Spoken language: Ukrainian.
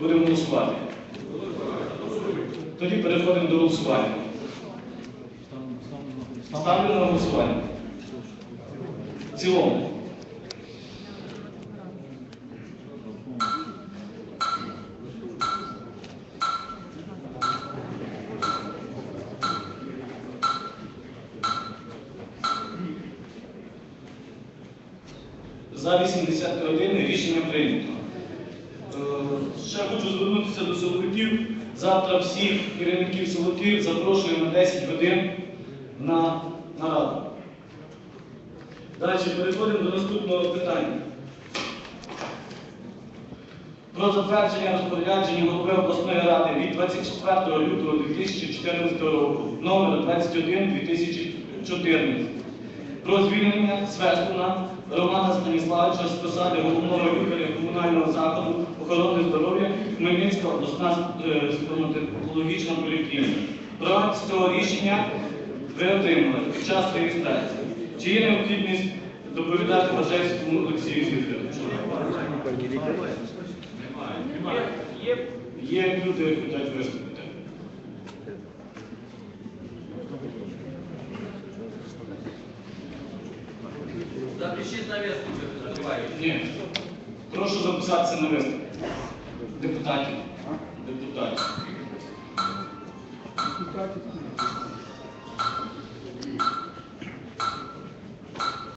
Будемо голосувати. Тоді переходимо до голосування. Ставлю на голосування. В цілому. За 81 рішення прийнято. Ще хочу звернутися до силовиків. Завтра всіх керівників силовиків запрошую на 10 годин на нараду. Далі переходимо до наступного питання. Про затвердження розпорядження голови обласної ради від 24 лютого 2014 року номер 21 2014 про звільнення Свеслуна Романа Станіславовича з посади головного лікаря комунального закладу охорони здоров'я Хмельницька обласна е, стоматологічна поліклініка. Проект цього рішення ви отримали під час реєстрації. Чи є необхідність доповідати Бажайському Олексію Вікторовичу? Є люди, які хочуть виступити. Запишіть на вестку, що називають. Ні. Прошу записатися на виступ. Депутатів. Депутатів.